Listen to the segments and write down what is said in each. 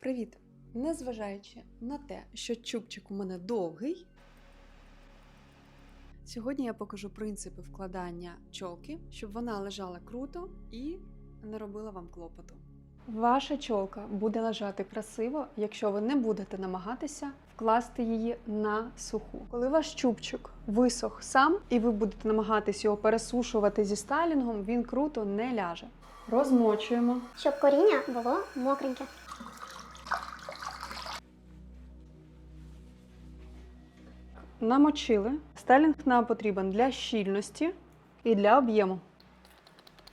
Привіт! Незважаючи на те, що чубчик у мене довгий, сьогодні я покажу принципи вкладання чолки, щоб вона лежала круто і не робила вам клопоту. Ваша чолка буде лежати красиво, якщо ви не будете намагатися вкласти її на суху. Коли ваш чубчик висох сам, і ви будете намагатись його пересушувати зі стайлінгом, він круто не ляже. Розмочуємо. щоб коріння було мокреньке. Намочили. Стайлінг нам потрібен для щільності і для об'єму.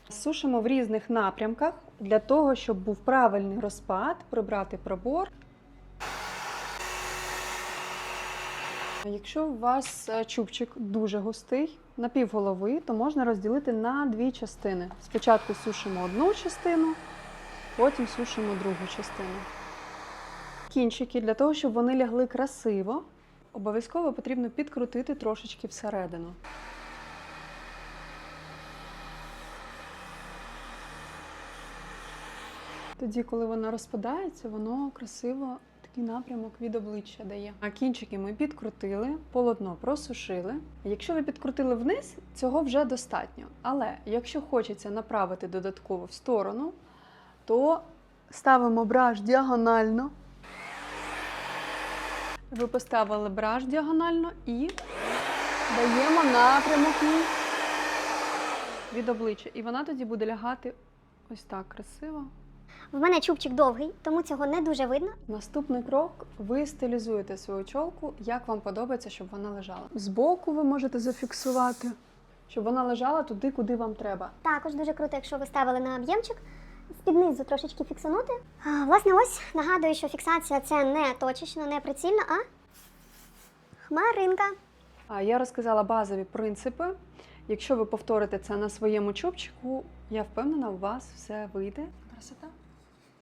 Сушимо в різних напрямках для того, щоб був правильний розпад, прибрати пробор. Якщо у вас е, чубчик дуже густий, на півголови, то можна розділити на дві частини. Спочатку сушимо одну частину, потім сушимо другу частину. Кінчики для того, щоб вони лягли красиво, обов'язково потрібно підкрутити трошечки всередину. Тоді, коли воно розпадається, воно красиво такий напрямок від обличчя дає. А кінчики ми підкрутили, полотно просушили. Якщо ви підкрутили вниз, цього вже достатньо. Але якщо хочеться направити додатково в сторону, то ставимо браш діагонально. Ви поставили браш діагонально і даємо напрямок від обличчя. І вона тоді буде лягати ось так красиво. В мене чубчик довгий, тому цього не дуже видно. Наступний крок ви стилізуєте свою чолку, як вам подобається, щоб вона лежала. Збоку ви можете зафіксувати, щоб вона лежала туди, куди вам треба. Також дуже круто, якщо ви ставили на об'ємчик, з-під трошечки фіксанути. А, власне, ось нагадую, що фіксація це не точечно, не прицільно, а хмаринка. Я розказала базові принципи. Якщо ви повторите це на своєму чубчику, я впевнена, у вас все вийде. Красота.